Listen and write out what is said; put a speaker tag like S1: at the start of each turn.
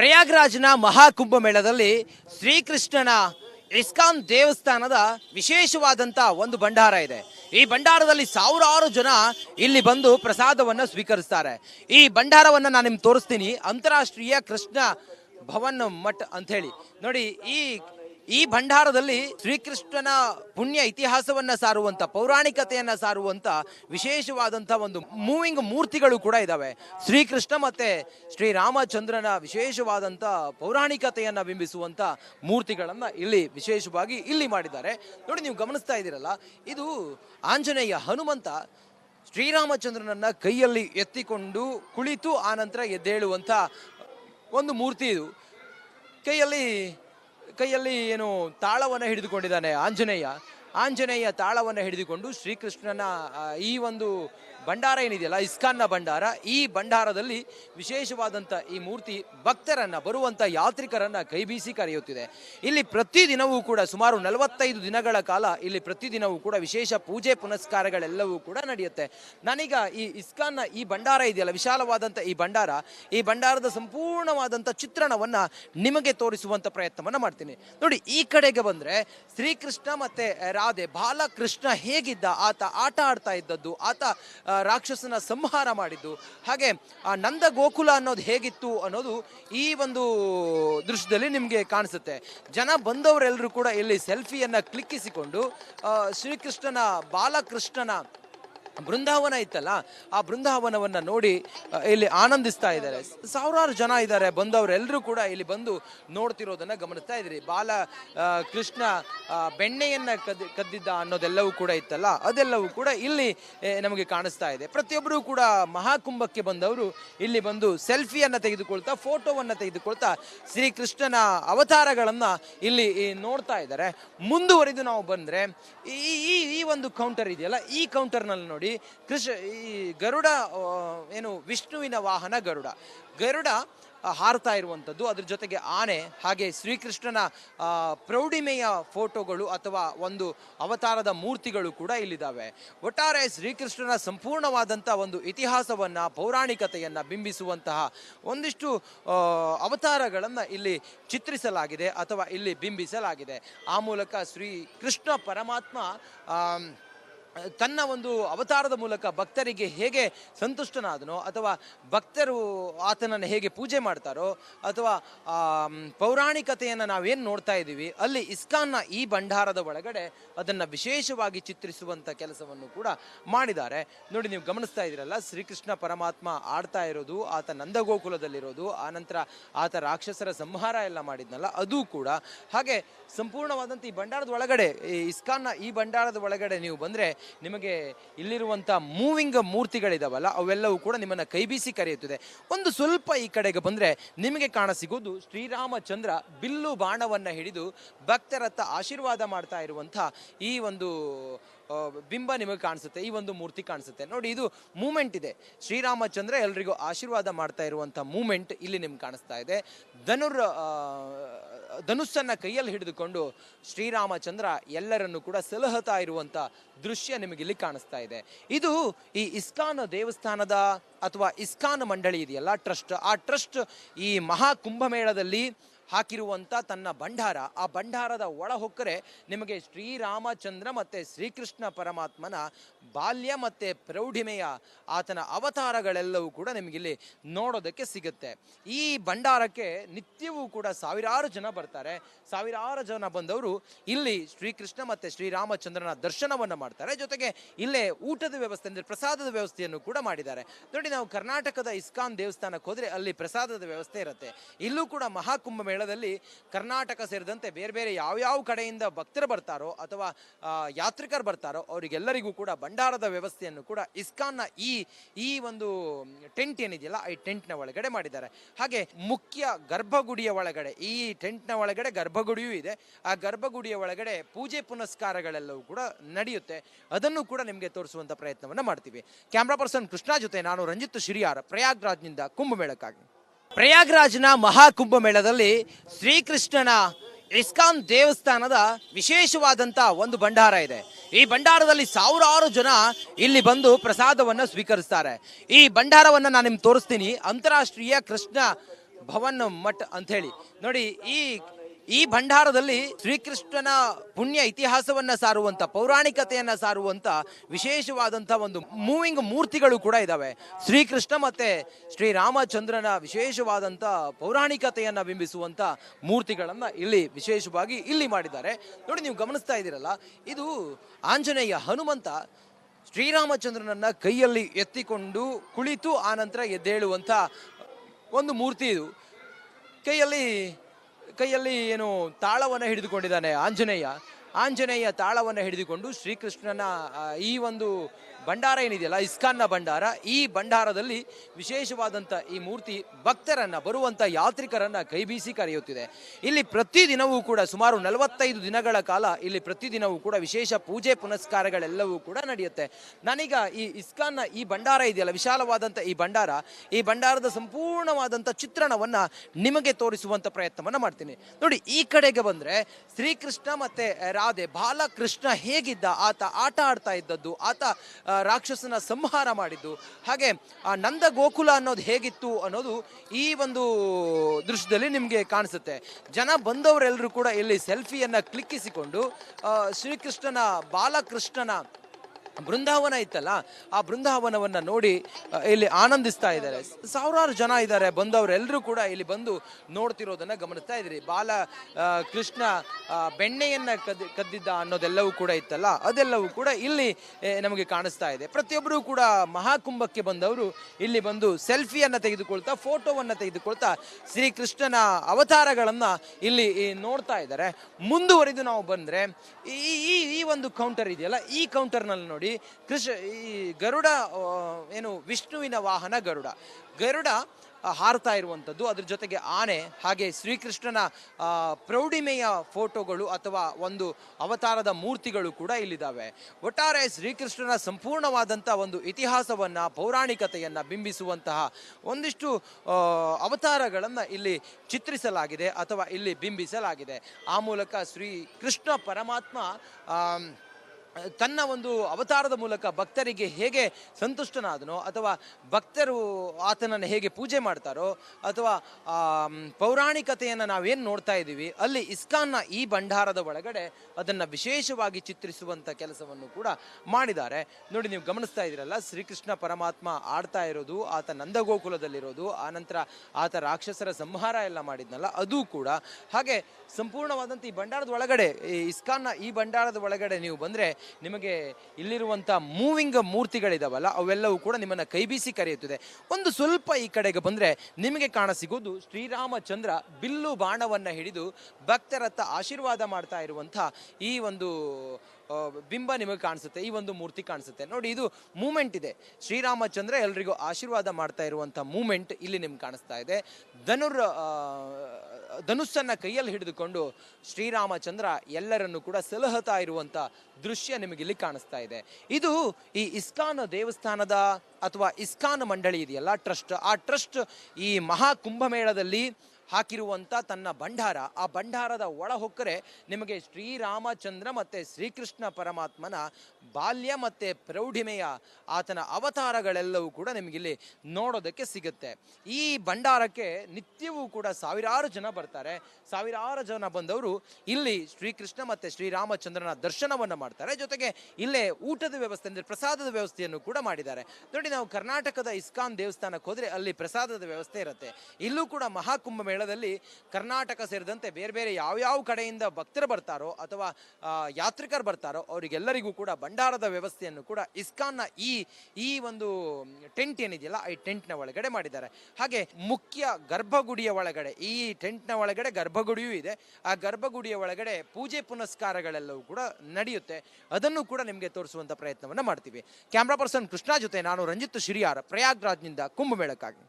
S1: ಪ್ರಯಾಗ್ರಾಜ್ನ ಮಹಾಕುಂಭ ಮೇಳದಲ್ಲಿ ಶ್ರೀಕೃಷ್ಣನ ಇಸ್ಕಾನ್ ದೇವಸ್ಥಾನದ ವಿಶೇಷವಾದಂಥ ಒಂದು ಭಂಡಾರ ಇದೆ. ಈ ಭಂಡಾರದಲ್ಲಿ ಸಾವಿರಾರು ಜನ ಇಲ್ಲಿ ಬಂದು ಪ್ರಸಾದವನ್ನು ಸ್ವೀಕರಿಸ್ತಾರೆ. ಈ ಭಂಡಾರವನ್ನು ನಾನು ನಿಮ್ಗೆ ತೋರಿಸ್ತೀನಿ. ಅಂತಾರಾಷ್ಟ್ರೀಯ ಕೃಷ್ಣ ಭವನ್ ಮಠ್ ಹೇಳಿ ನೋಡಿ, ಈ ಈ ಭಂಡಾರದಲ್ಲಿ ಶ್ರೀಕೃಷ್ಣನ ಪುಣ್ಯ ಇತಿಹಾಸವನ್ನ ಸಾರುವಂತ, ಪೌರಾಣಿಕತೆಯನ್ನ ಸಾರುವಂತ ವಿಶೇಷವಾದಂತ ಒಂದು ಮೂವಿಂಗ್ ಮೂರ್ತಿಗಳು ಕೂಡ ಇದಾವೆ. ಶ್ರೀಕೃಷ್ಣ ಮತ್ತೆ ಶ್ರೀರಾಮಚಂದ್ರನ ವಿಶೇಷವಾದಂತ ಪೌರಾಣಿಕತೆಯನ್ನ ಬಿಂಬಿಸುವಂತ ಮೂರ್ತಿಗಳನ್ನ ಇಲ್ಲಿ ವಿಶೇಷವಾಗಿ ಇಲ್ಲಿ ಮಾಡಿದ್ದಾರೆ. ನೋಡಿ ನೀವು ಗಮನಿಸ್ತಾ ಇದ್ದೀರಲ್ಲ, ಇದು ಆಂಜನೇಯ ಹನುಮಂತ ಶ್ರೀರಾಮಚಂದ್ರನನ್ನ ಕೈಯಲ್ಲಿ ಎತ್ತಿಕೊಂಡು ಕುಳಿತು ಆನಂತರ ಎದ್ದೇಳುವಂತ ಒಂದು ಮೂರ್ತಿ ಇದು. ಕೈಯಲ್ಲಿ ಕೈಯಲ್ಲಿ ಏನು ತಾಳವನ್ನು ಹಿಡಿದುಕೊಂಡಿದ್ದಾನೆ ಆಂಜನೇಯ. ಆಂಜನೇಯ ತಾಳವನ್ನು ಹಿಡಿದುಕೊಂಡು ಶ್ರೀಕೃಷ್ಣನ ಈ ಒಂದು ಭಂಡಾರ ಏನಿದೆಯಲ್ಲ, ಇಸ್ಕಾನ್ನ ಭಂಡಾರ, ಈ ಭಂಡಾರದಲ್ಲಿ ವಿಶೇಷವಾದಂಥ ಈ ಮೂರ್ತಿ ಭಕ್ತರನ್ನು, ಬರುವಂಥ ಯಾತ್ರಿಕರನ್ನು ಕೈ ಬೀಸಿ ಕರೆಯುತ್ತಿದೆ. ಇಲ್ಲಿ ಪ್ರತಿದಿನವೂ ಕೂಡ ಸುಮಾರು ನಲವತ್ತೈದು ದಿನಗಳ ಕಾಲ ಇಲ್ಲಿ ಪ್ರತಿದಿನವೂ ಕೂಡ ವಿಶೇಷ ಪೂಜೆ ಪುನಸ್ಕಾರಗಳೆಲ್ಲವೂ ಕೂಡ ನಡೆಯುತ್ತೆ. ನಾನೀಗ ಈ ಇಸ್ಕಾನ್ನ ಈ ಭಂಡಾರ ಇದೆಯಲ್ಲ, ವಿಶಾಲವಾದಂಥ ಈ ಭಂಡಾರ, ಈ ಭಂಡಾರದ ಸಂಪೂರ್ಣವಾದಂಥ ಚಿತ್ರಣವನ್ನು ನಿಮಗೆ ತೋರಿಸುವಂಥ ಪ್ರಯತ್ನವನ್ನು ಮಾಡ್ತೀನಿ. ನೋಡಿ, ಈ ಕಡೆಗೆ ಬಂದರೆ ಶ್ರೀಕೃಷ್ಣ ಮತ್ತೆ ರಾಧೆ, ಬಾಲಕೃಷ್ಣ ಹೇಗಿದ್ದ? ಆತ ಆಟ ಆಡ್ತಾ ಇದ್ದದ್ದು, ಆತ ರಾಕ್ಷಸನ ಸಂಹಾರ ಮಾಡಿದ್ದು, ಹಾಗೆ, ಆ ನಂದ ಗೋಕುಲ ಅನ್ನೋದು ಹೇಗಿತ್ತು ಅನ್ನೋದು ಈ ಒಂದು ದೃಶ್ಯದಲ್ಲಿ ನಿಮಗೆ ಕಾಣಿಸುತ್ತೆ. ಜನ ಬಂದವರೆಲ್ಲರೂ ಕೂಡ ಇಲ್ಲಿ ಸೆಲ್ಫಿಯನ್ನು ಕ್ಲಿಕ್ಕಿಸಿಕೊಂಡು ಶ್ರೀಕೃಷ್ಣನ, ಬಾಲಕೃಷ್ಣನ ಬೃಂದಾವನ ಇತ್ತಲ್ಲ ಆ ಬೃಂದಾವನವನ್ನ ನೋಡಿ ಇಲ್ಲಿ ಆನಂದಿಸ್ತಾ ಇದ್ದಾರೆ. ಸಾವಿರಾರು ಜನ ಇದ್ದಾರೆ ಬಂದವರೆಲ್ಲರೂ ಕೂಡ ಇಲ್ಲಿ ಬಂದು ನೋಡ್ತಿರೋದನ್ನ ಗಮನಿಸ್ತಾ ಇದ್ದೀರಿ. ಬಾಲ ಕೃಷ್ಣ ಬೆಣ್ಣೆಯನ್ನು ಬೆಣ್ಣೆಯನ್ನ ಕದ್ ಕದ್ದಿದ್ದ ಅನ್ನೋದೆಲ್ಲವೂ ಕೂಡ ಇತ್ತಲ್ಲ, ಅದೆಲ್ಲವೂ ಕೂಡ ಇಲ್ಲಿ ನಮಗೆ ಕಾಣಿಸ್ತಾ ಇದೆ. ಪ್ರತಿಯೊಬ್ಬರೂ ಕೂಡ ಮಹಾಕುಂಭಕ್ಕೆ ಬಂದವರು ಇಲ್ಲಿ ಬಂದು ಸೆಲ್ಫಿಯನ್ನ ತೆಗೆದುಕೊಳ್ತಾ, ಫೋಟೋವನ್ನ ತೆಗೆದುಕೊಳ್ತಾ, ಶ್ರೀಕೃಷ್ಣನ ಅವತಾರಗಳನ್ನ ಇಲ್ಲಿ ನೋಡ್ತಾ ಇದ್ದಾರೆ. ಮುಂದುವರಿದು ನಾವು ಬಂದ್ರೆ, ಈ ಈ ಈ ಒಂದು ಕೌಂಟರ್ ಇದೆಯಲ್ಲ, ಈ ಕೌಂಟರ್ನಲ್ಲಿ ನೋಡಿ ಕೃಷ್ಣ ಈ ಗರುಡ ಏನು ವಿಷ್ಣುವಿನ ವಾಹನ ಗರುಡ. ಗರುಡ ಹಾರ್ತಾ ಇರುವಂಥದ್ದು. ಅದ್ರ ಜೊತೆಗೆ ಆನೆ, ಹಾಗೆ ಶ್ರೀಕೃಷ್ಣನ ಪ್ರೌಢಿಮೆಯ ಫೋಟೋಗಳು ಅಥವಾ ಒಂದು ಅವತಾರದ ಮೂರ್ತಿಗಳು ಕೂಡ ಇಲ್ಲಿದ್ದಾವೆ. ಒಟ್ಟಾರೆ ಶ್ರೀಕೃಷ್ಣನ ಸಂಪೂರ್ಣವಾದಂಥ ಒಂದು ಇತಿಹಾಸವನ್ನು, ಪೌರಾಣಿಕತೆಯನ್ನು ಬಿಂಬಿಸುವಂತಹ ಒಂದಿಷ್ಟು ಅವತಾರಗಳನ್ನು ಇಲ್ಲಿ ಚಿತ್ರಿಸಲಾಗಿದೆ ಅಥವಾ ಇಲ್ಲಿ ಬಿಂಬಿಸಲಾಗಿದೆ. ಆ ಮೂಲಕ ಶ್ರೀ ಕೃಷ್ಣ ಪರಮಾತ್ಮ ತನ್ನ ಒಂದು ಅವತಾರದ ಮೂಲಕ ಭಕ್ತರಿಗೆ ಹೇಗೆ ಸಂತುಷ್ಟನಾದನೋ ಅಥವಾ ಭಕ್ತರು ಆತನನ್ನು ಹೇಗೆ ಪೂಜೆ ಮಾಡ್ತಾರೋ ಅಥವಾ ಪೌರಾಣಿಕತೆಯನ್ನು ನಾವೇನು ನೋಡ್ತಾ ಇದ್ದೀವಿ, ಅಲ್ಲಿ ಇಸ್ಕಾನ್ನ ಈ ಭಂಡಾರದ ಒಳಗಡೆ ಅದನ್ನು ವಿಶೇಷವಾಗಿ ಚಿತ್ರಿಸುವಂಥ ಕೆಲಸವನ್ನು ಕೂಡ ಮಾಡಿದ್ದಾರೆ. ನೋಡಿ, ನೀವು ಗಮನಿಸ್ತಾ ಇದ್ದೀರಲ್ಲ, ಶ್ರೀಕೃಷ್ಣ ಪರಮಾತ್ಮ ಆಡ್ತಾ ಇರೋದು, ಆತ ನಂದಗೋಕುಲದಲ್ಲಿರೋದು ಆನಂತರ ಆತ ರಾಕ್ಷಸರ ಸಂಹಾರ ಎಲ್ಲ ಮಾಡಿದ್ನಲ್ಲ, ಅದು ಕೂಡ. ಹಾಗೆ ಸಂಪೂರ್ಣವಾದಂಥ ಈ ಭಂಡಾರದ ಒಳಗಡೆ, ಈ ಇಸ್ಕಾನ್ನ ಈ ಭಂಡಾರದ ಒಳಗಡೆ ನೀವು ಬಂದರೆ ನಿಮಗೆ ಇಲ್ಲಿರುವಂಥ ಮೂವಿಂಗ್ ಮೂರ್ತಿಗಳಿದಾವಲ್ಲ, ಅವೆಲ್ಲವೂ ಕೂಡ ನಿಮ್ಮನ್ನು ಕೈಬೀಸಿ ಕರೆಯುತ್ತದೆ. ಒಂದು ಸ್ವಲ್ಪ ಈ ಕಡೆಗೆ ಬಂದರೆ ನಿಮಗೆ ಕಾಣಸಿಗೋದು ಶ್ರೀರಾಮಚಂದ್ರ ಬಿಲ್ಲು ಬಾಣವನ್ನು ಹಿಡಿದು ಭಕ್ತರತ್ತ ಆಶೀರ್ವಾದ ಮಾಡ್ತಾ ಇರುವಂಥ ಈ ಒಂದು ಬಿಂಬ ನಿಮಗೆ ಕಾಣಿಸುತ್ತೆ, ಈ ಒಂದು ಮೂರ್ತಿ ಕಾಣಿಸುತ್ತೆ. ನೋಡಿ, ಇದು ಮೂಮೆಂಟ್ ಇದೆ. ಶ್ರೀರಾಮಚಂದ್ರ ಎಲ್ರಿಗೂ ಆಶೀರ್ವಾದ ಮಾಡ್ತಾ ಇರುವಂಥ ಮೂಮೆಂಟ್ ಇಲ್ಲಿ ನಿಮ್ಗೆ ಕಾಣಿಸ್ತಾ ಇದೆ. ಧನುರ್ ಧನುಸ್ಸನ್ನ ಕೈಯಲ್ಲಿ ಹಿಡಿದುಕೊಂಡು ಶ್ರೀರಾಮಚಂದ್ರ ಎಲ್ಲರನ್ನು ಕೂಡ ಸಲಹತಾ ಇರುವಂಥ ದೃಶ್ಯ ನಿಮಗೆ ಇಲ್ಲಿ ಕಾಣಿಸ್ತಾ ಇದೆ. ಇದು ಈ ಇಸ್ಕಾನ್ ದೇವಸ್ಥಾನದ ಅಥವಾ ಇಸ್ಕಾನ್ ಮಂಡಳಿ ಇದೆಯಲ್ಲ, ಟ್ರಸ್ಟ್. ಆ ಟ್ರಸ್ಟ್ ಈ ಮಹಾ ಕುಂಭಮೇಳದಲ್ಲಿ ಹಾಕಿರುವಂಥ ತನ್ನ ಭಂಡಾರ. ಆ ಭಂಡಾರದ ಒಳ ಹೊಕ್ಕರೆ ನಿಮಗೆ ಶ್ರೀರಾಮಚಂದ್ರ ಮತ್ತು ಶ್ರೀಕೃಷ್ಣ ಪರಮಾತ್ಮನ ಬಾಲ್ಯ ಮತ್ತು ಪ್ರೌಢಿಮೆಯ ಆತನ ಅವತಾರಗಳೆಲ್ಲವೂ ಕೂಡ ನಿಮಗಿಲ್ಲಿ ನೋಡೋದಕ್ಕೆ ಸಿಗುತ್ತೆ. ಈ ಭಂಡಾರಕ್ಕೆ ನಿತ್ಯವೂ ಕೂಡ ಸಾವಿರಾರು ಜನ ಬರ್ತಾರೆ. ಸಾವಿರಾರು ಜನ ಬಂದವರು ಇಲ್ಲಿ ಶ್ರೀಕೃಷ್ಣ ಮತ್ತು ಶ್ರೀರಾಮಚಂದ್ರನ ದರ್ಶನವನ್ನು ಮಾಡ್ತಾರೆ. ಜೊತೆಗೆ ಇಲ್ಲೇ ಊಟದ ವ್ಯವಸ್ಥೆ ಅಂದರೆ ಪ್ರಸಾದದ ವ್ಯವಸ್ಥೆಯನ್ನು ಕೂಡ ಮಾಡಿದ್ದಾರೆ. ನೋಡಿ ನಾವು ಕರ್ನಾಟಕದ ಇಸ್ಕಾನ್ ದೇವಸ್ಥಾನಕ್ಕೆ ಹೋದರೆ ಅಲ್ಲಿ ಪ್ರಸಾದದ ವ್ಯವಸ್ಥೆ ಇರುತ್ತೆ. ಇಲ್ಲೂ ಕೂಡ ಮಹಾಕುಂಭ ಮೇಳದಲ್ಲಿ ಕರ್ನಾಟಕ ಸೇರಿದಂತೆ ಬೇರೆ ಬೇರೆ ಯಾವ್ಯಾವ ಕಡೆಯಿಂದ ಭಕ್ತರು ಬರ್ತಾರೋ ಅಥವಾ ಯಾತ್ರಿಕರು ಬರ್ತಾರೋ ಅವರಿಗೆಲ್ಲರಿಗೂ ಕೂಡ ಭಂಡಾರದ ವ್ಯವಸ್ಥೆಯನ್ನು ಕೂಡ ಇಸ್ಕಾನ್ನ ಈ ಈ ಒಂದು ಟೆಂಟ್ ಏನಿದೆಯಲ್ಲ, ಈ ಟೆಂಟ್ನ ಒಳಗಡೆ ಮಾಡಿದ್ದಾರೆ. ಹಾಗೆ ಮುಖ್ಯ ಗರ್ಭಗುಡಿಯ ಒಳಗಡೆ, ಈ ಟೆಂಟ್ನ ಒಳಗಡೆ ಗರ್ಭಗುಡಿಯೂ ಇದೆ. ಆ ಗರ್ಭಗುಡಿಯ ಒಳಗಡೆ ಪೂಜೆ ಪುನಸ್ಕಾರಗಳೆಲ್ಲವೂ ಕೂಡ ನಡೆಯುತ್ತೆ. ಅದನ್ನು ಕೂಡ ನಿಮಗೆ ತೋರಿಸುವಂತ ಪ್ರಯತ್ನವನ್ನು ಮಾಡ್ತೀವಿ. ಕ್ಯಾಮ್ರಾ ಪರ್ಸನ್ ಕೃಷ್ಣ ಜೊತೆ ನಾನು ರಂಜಿತ್ ಶಿರಿಯಾರ್, ಪ್ರಯಾಗ್ರಾಜ್ನಿಂದ ಕುಂಭಮೇಳಕ್ಕಾಗಿ. ಪ್ರಯಾಗ್ರಾಜ್ನ ಮಹಾಕುಂಭ ಮೇಳದಲ್ಲಿ ಶ್ರೀಕೃಷ್ಣನ ಇಸ್ಕಾನ್ ದೇವಸ್ಥಾನದ ವಿಶೇಷವಾದಂತ ಒಂದು ಭಂಡಾರ ಇದೆ. ಈ ಭಂಡಾರದಲ್ಲಿ ಸಾವಿರಾರು ಜನ ಇಲ್ಲಿ ಬಂದು ಪ್ರಸಾದವನ್ನು ಸ್ವೀಕರಿಸ್ತಾರೆ. ಈ ಭಂಡಾರವನ್ನ ನಾನು ನಿಮ್ಗೆ ತೋರಿಸ್ತೀನಿ. ಅಂತಾರಾಷ್ಟ್ರೀಯ ಕೃಷ್ಣ ಭವನ್ ಮಠ್ ಅಂತ ಹೇಳಿ ನೋಡಿ, ಈ ಈ ಭಂಡಾರದಲ್ಲಿ ಶ್ರೀಕೃಷ್ಣನ ಪುಣ್ಯ ಇತಿಹಾಸವನ್ನ ಸಾರುವಂತ, ಪೌರಾಣಿಕತೆಯನ್ನ ಸಾರುವಂತ ವಿಶೇಷವಾದಂತ ಒಂದು ಮೂವಿಂಗ್ ಮೂರ್ತಿಗಳು ಕೂಡ ಇದಾವೆ. ಶ್ರೀಕೃಷ್ಣ ಮತ್ತೆ ಶ್ರೀರಾಮಚಂದ್ರನ ವಿಶೇಷವಾದಂತ ಪೌರಾಣಿಕತೆಯನ್ನ ಬಿಂಬಿಸುವಂತ ಮೂರ್ತಿಗಳನ್ನ ಇಲ್ಲಿ ವಿಶೇಷವಾಗಿ ಇಲ್ಲಿ ಮಾಡಿದ್ದಾರೆ. ನೋಡಿ ನೀವು ಗಮನಿಸ್ತಾ ಇದ್ದೀರಲ್ಲ, ಇದು ಆಂಜನೇಯ ಹನುಮಂತ ಶ್ರೀರಾಮಚಂದ್ರನನ್ನ ಕೈಯಲ್ಲಿ ಎತ್ತಿಕೊಂಡು ಕುಳಿತು ಆನಂತರ ಎದ್ದೇಳುವಂತ ಒಂದು ಮೂರ್ತಿ ಇದು. ಕೈಯಲ್ಲಿ ಕೈಯಲ್ಲಿ ಏನು ತಾಳವನ್ನು ಹಿಡಿದುಕೊಂಡಿದ್ದಾನೆ ಆಂಜನೇಯ. ಆಂಜನೇಯ ತಾಳವನ್ನು ಹಿಡಿದುಕೊಂಡು ಶ್ರೀಕೃಷ್ಣನ ಈ ಒಂದು ಭಂಡಾರ ಏನಿದೆಯಲ್ಲ, ಇಸ್ಕಾನ್ನ ಭಂಡಾರ, ಈ ಭಂಡಾರದಲ್ಲಿ ವಿಶೇಷವಾದಂಥ ಈ ಮೂರ್ತಿ ಭಕ್ತರನ್ನು, ಬರುವಂಥ ಯಾತ್ರಿಕರನ್ನ ಕೈಬೀಸಿ ಕರೆಯುತ್ತಿದೆ. ಇಲ್ಲಿ ಪ್ರತಿದಿನವೂ ಕೂಡ ಸುಮಾರು ನಲವತ್ತೈದು ದಿನಗಳ ಕಾಲ ಇಲ್ಲಿ ಪ್ರತಿದಿನವೂ ಕೂಡ ವಿಶೇಷ ಪೂಜೆ ಪುನಸ್ಕಾರಗಳೆಲ್ಲವೂ ಕೂಡ ನಡೆಯುತ್ತೆ. ನಾನೀಗ ಈ ಇಸ್ಕಾನ್ನ ಈ ಭಂಡಾರ ಇದೆಯಲ್ಲ, ವಿಶಾಲವಾದಂಥ ಈ ಭಂಡಾರ, ಈ ಭಂಡಾರದ ಸಂಪೂರ್ಣವಾದಂಥ ಚಿತ್ರಣವನ್ನು ನಿಮಗೆ ತೋರಿಸುವಂಥ ಪ್ರಯತ್ನವನ್ನು ಮಾಡ್ತೀನಿ. ನೋಡಿ, ಈ ಕಡೆಗೆ ಬಂದರೆ ಶ್ರೀಕೃಷ್ಣ ಮತ್ತೆ ರಾಧೆ, ಬಾಲಕೃಷ್ಣ ಹೇಗಿದ್ದ? ಆತ ಆಟ ಆಡ್ತಾ ಇದ್ದದ್ದು, ಆತ ರಾಕ್ಷಸನ ಸಂಹಾರ ಮಾಡಿದ್ದು, ಹಾಗೆ, ಆ ನಂದ ಗೋಕುಲ ಅನ್ನೋದು ಹೇಗಿತ್ತು ಅನ್ನೋದು ಈ ಒಂದು ದೃಶ್ಯದಲ್ಲಿ ನಿಮಗೆ ಕಾಣಿಸುತ್ತೆ. ಜನ ಬಂದವರೆಲ್ಲರೂ ಕೂಡ ಇಲ್ಲಿ ಸೆಲ್ಫಿಯನ್ನು ಕ್ಲಿಕ್ಕಿಸಿಕೊಂಡು ಶ್ರೀಕೃಷ್ಣನ, ಬಾಲಕೃಷ್ಣನ ಬೃಂದಾವನ ಇತ್ತಲ್ಲ ಆ ಬೃಂದಾವನವನ್ನ ನೋಡಿ ಇಲ್ಲಿ ಆನಂದಿಸ್ತಾ ಇದ್ದಾರೆ. ಸಾವಿರಾರು ಜನ ಇದ್ದಾರೆ ಬಂದವರೆಲ್ಲರೂ ಕೂಡ ಇಲ್ಲಿ ಬಂದು ನೋಡ್ತಿರೋದನ್ನ ಗಮನಿಸ್ತಾ ಇದ್ದೀರಿ. ಬಾಲ ಕೃಷ್ಣ ಬೆಣ್ಣೆಯನ್ನು ಬೆಣ್ಣೆಯನ್ನ ಕದ್ ಕದ್ದಿದ್ದ ಅನ್ನೋದೆಲ್ಲವೂ ಕೂಡ ಇತ್ತಲ್ಲ, ಅದೆಲ್ಲವೂ ಕೂಡ ಇಲ್ಲಿ ನಮಗೆ ಕಾಣಿಸ್ತಾ ಇದೆ. ಪ್ರತಿಯೊಬ್ಬರೂ ಕೂಡ ಮಹಾಕುಂಭಕ್ಕೆ ಬಂದವರು ಇಲ್ಲಿ ಬಂದು ಸೆಲ್ಫಿಯನ್ನ ತೆಗೆದುಕೊಳ್ತಾ, ಫೋಟೋವನ್ನ ತೆಗೆದುಕೊಳ್ತಾ, ಶ್ರೀಕೃಷ್ಣನ ಅವತಾರಗಳನ್ನ ಇಲ್ಲಿ ನೋಡ್ತಾ ಇದ್ದಾರೆ. ಮುಂದುವರಿದು ನಾವು ಬಂದ್ರೆ, ಈ ಈ ಒಂದು ಕೌಂಟರ್ ಇದೆಯಲ್ಲ, ಈ ಕೌಂಟರ್ನಲ್ಲಿ ನೋಡಿ ಕೃಷ್ಣ ಈ ಗರುಡ ಏನು ವಿಷ್ಣುವಿನ ವಾಹನ ಗರುಡ. ಗರುಡ ಹಾರತಾ ಇರುವಂಥದ್ದು. ಅದ್ರ ಜೊತೆಗೆ ಆನೆ, ಹಾಗೆ ಶ್ರೀಕೃಷ್ಣನ ಪ್ರೌಢಿಮೆಯ ಫೋಟೋಗಳು ಅಥವಾ ಒಂದು ಅವತಾರದ ಮೂರ್ತಿಗಳು ಕೂಡ ಇಲ್ಲಿದ್ದಾವೆ. ಒಟ್ಟಾರೆ ಶ್ರೀಕೃಷ್ಣನ ಸಂಪೂರ್ಣವಾದಂಥ ಒಂದು ಇತಿಹಾಸವನ್ನು, ಪೌರಾಣಿಕತೆಯನ್ನು ಬಿಂಬಿಸುವಂತಹ ಒಂದಿಷ್ಟು ಅವತಾರಗಳನ್ನು ಇಲ್ಲಿ ಚಿತ್ರಿಸಲಾಗಿದೆ ಅಥವಾ ಇಲ್ಲಿ ಬಿಂಬಿಸಲಾಗಿದೆ. ಆ ಮೂಲಕ ಶ್ರೀ ಕೃಷ್ಣ ಪರಮಾತ್ಮ ತನ್ನ ಒಂದು ಅವತಾರದ ಮೂಲಕ ಭಕ್ತರಿಗೆ ಹೇಗೆ ಸಂತುಷ್ಟನಾದನೋ ಅಥವಾ ಭಕ್ತರು ಆತನನ್ನು ಹೇಗೆ ಪೂಜೆ ಮಾಡ್ತಾರೋ ಅಥವಾ ಪೌರಾಣಿಕತೆಯನ್ನು ನಾವೇನು ನೋಡ್ತಾ ಇದ್ದೀವಿ, ಅಲ್ಲಿ ಇಸ್ಕಾನ್ನ ಈ ಭಂಡಾರದ ಒಳಗಡೆ ಅದನ್ನು ವಿಶೇಷವಾಗಿ ಚಿತ್ರಿಸುವಂಥ ಕೆಲಸವನ್ನು ಕೂಡ ಮಾಡಿದ್ದಾರೆ. ನೋಡಿ, ನೀವು ಗಮನಿಸ್ತಾ ಇದ್ದೀರಲ್ಲ, ಶ್ರೀಕೃಷ್ಣ ಪರಮಾತ್ಮ ಆಡ್ತಾ ಇರೋದು, ಆತ ನಂದಗೋಕುಲದಲ್ಲಿರೋದು ಆನಂತರ ಆತ ರಾಕ್ಷಸರ ಸಂಹಾರ ಎಲ್ಲ ಮಾಡಿದ್ನಲ್ಲ, ಅದು ಕೂಡ. ಹಾಗೆ ಸಂಪೂರ್ಣವಾದಂಥ ಈ ಭಂಡಾರದ ಒಳಗಡೆ, ಈ ಇಸ್ಕಾನ್ನ ಈ ಭಂಡಾರದ ಒಳಗಡೆ ನೀವು ಬಂದರೆ ನಿಮಗೆ ಇಲ್ಲಿರುವಂಥ ಮೂವಿಂಗ್ ಮೂರ್ತಿಗಳಿದಾವಲ್ಲ, ಅವೆಲ್ಲವೂ ಕೂಡ ನಿಮ್ಮನ್ನು ಕೈಬೀಸಿ ಕರೆಯುತ್ತದೆ. ಒಂದು ಸ್ವಲ್ಪ ಈ ಕಡೆಗೆ ಬಂದರೆ ನಿಮಗೆ ಕಾಣಸಿಗೋದು ಶ್ರೀರಾಮಚಂದ್ರ ಬಿಲ್ಲು ಬಾಣವನ್ನು ಹಿಡಿದು ಭಕ್ತರತ್ತ ಆಶೀರ್ವಾದ ಮಾಡ್ತಾ ಇರುವಂಥ ಈ ಒಂದು ಬಿಂಬ ನಿಮಗೆ ಕಾಣಿಸುತ್ತೆ, ಈ ಒಂದು ಮೂರ್ತಿ ಕಾಣಿಸುತ್ತೆ. ನೋಡಿ, ಇದು ಮೂಮೆಂಟ್ ಇದೆ. ಶ್ರೀರಾಮಚಂದ್ರ ಎಲ್ರಿಗೂ ಆಶೀರ್ವಾದ ಮಾಡ್ತಾ ಇರುವಂಥ ಮೂಮೆಂಟ್ ಇಲ್ಲಿ ನಿಮ್ಗೆ ಕಾಣಿಸ್ತಾ ಇದೆ. ಧನುರ್ ಧನುಸ್ಸನ್ನ ಕೈಯಲ್ಲಿ ಹಿಡಿದುಕೊಂಡು ಶ್ರೀರಾಮಚಂದ್ರ ಎಲ್ಲರನ್ನು ಕೂಡ ಸಲಹತಾ ಇರುವಂಥ ದೃಶ್ಯ ನಿಮಗೆ ಇಲ್ಲಿ ಕಾಣಿಸ್ತಾ ಇದೆ. ಇದು ಈ ಇಸ್ಕಾನ್ ದೇವಸ್ಥಾನದ ಅಥವಾ ಇಸ್ಕಾನ್ ಮಂಡಳಿ ಇದೆಯಲ್ಲ, ಟ್ರಸ್ಟ್. ಆ ಟ್ರಸ್ಟ್ ಈ ಮಹಾ ಕುಂಭಮೇಳದಲ್ಲಿ ಹಾಕಿರುವಂಥ ತನ್ನ ಭಂಡಾರ. ಆ ಭಂಡಾರದ ಒಳ ಹೊಕ್ಕರೆ ನಿಮಗೆ ಶ್ರೀರಾಮಚಂದ್ರ ಮತ್ತು ಶ್ರೀಕೃಷ್ಣ ಪರಮಾತ್ಮನ ಬಾಲ್ಯ ಮತ್ತು ಪ್ರೌಢಿಮೆಯ ಆತನ ಅವತಾರಗಳೆಲ್ಲವೂ ಕೂಡ ನಿಮಗಿಲ್ಲಿ ನೋಡೋದಕ್ಕೆ ಸಿಗುತ್ತೆ. ಈ ಭಂಡಾರಕ್ಕೆ ನಿತ್ಯವೂ ಕೂಡ ಸಾವಿರಾರು ಜನ ಬರ್ತಾರೆ. ಸಾವಿರಾರು ಜನ ಬಂದವರು ಇಲ್ಲಿ ಶ್ರೀಕೃಷ್ಣ ಮತ್ತು ಶ್ರೀರಾಮಚಂದ್ರನ ದರ್ಶನವನ್ನು ಮಾಡ್ತಾರೆ. ಜೊತೆಗೆ ಇಲ್ಲೇ ಊಟದ ವ್ಯವಸ್ಥೆ ಅಂದರೆ ಪ್ರಸಾದದ ವ್ಯವಸ್ಥೆಯನ್ನು ಕೂಡ ಮಾಡಿದ್ದಾರೆ. ನೋಡಿ ನಾವು ಕರ್ನಾಟಕದ ಇಸ್ಕಾನ್ ದೇವಸ್ಥಾನಕ್ಕೆ ಹೋದರೆ ಅಲ್ಲಿ ಪ್ರಸಾದದ ವ್ಯವಸ್ಥೆ ಇರುತ್ತೆ. ಇಲ್ಲೂ ಕೂಡ ಮಹಾಕುಂಭ ಮೇಳದಲ್ಲಿ ಕರ್ನಾಟಕ ಸೇರಿದಂತೆ ಬೇರೆ ಬೇರೆ ಯಾವ್ಯಾವ ಕಡೆಯಿಂದ ಭಕ್ತರು ಬರ್ತಾರೋ ಅಥವಾ ಯಾತ್ರಿಕರು ಬರ್ತಾರೋ ಅವರಿಗೆಲ್ಲರಿಗೂ ಕೂಡ ಭಂಡಾರದ ವ್ಯವಸ್ಥೆಯನ್ನು ಕೂಡ ಇಸ್ಕಾನ್ನ ಈ ಈ ಒಂದು ಟೆಂಟ್ ಏನಿದೆಯಲ್ಲ, ಈ ಟೆಂಟ್ನ ಒಳಗಡೆ ಮಾಡಿದ್ದಾರೆ. ಹಾಗೆ ಮುಖ್ಯ ಗರ್ಭಗುಡಿಯ ಒಳಗಡೆ, ಈ ಟೆಂಟ್ನ ಒಳಗಡೆ ಗರ್ಭಗುಡಿಯೂ ಇದೆ. ಆ ಗರ್ಭಗುಡಿಯ ಒಳಗಡೆ ಪೂಜೆ ಪುನಸ್ಕಾರಗಳೆಲ್ಲವೂ ಕೂಡ ನಡೆಯುತ್ತೆ. ಅದನ್ನು ಕೂಡ ನಿಮಗೆ ತೋರಿಸುವಂತ ಪ್ರಯತ್ನವನ್ನು ಮಾಡ್ತೀವಿ. ಕ್ಯಾಮ್ರಾ ಪರ್ಸನ್ ಕೃಷ್ಣ ಜೊತೆ ನಾನು ರಂಜಿತ್ ಶಿರಿಯಾರ್, ಪ್ರಯಾಗ್ರಾಜ್ನಿಂದ ಕುಂಭಮೇಳಕ್ಕಾಗಿ.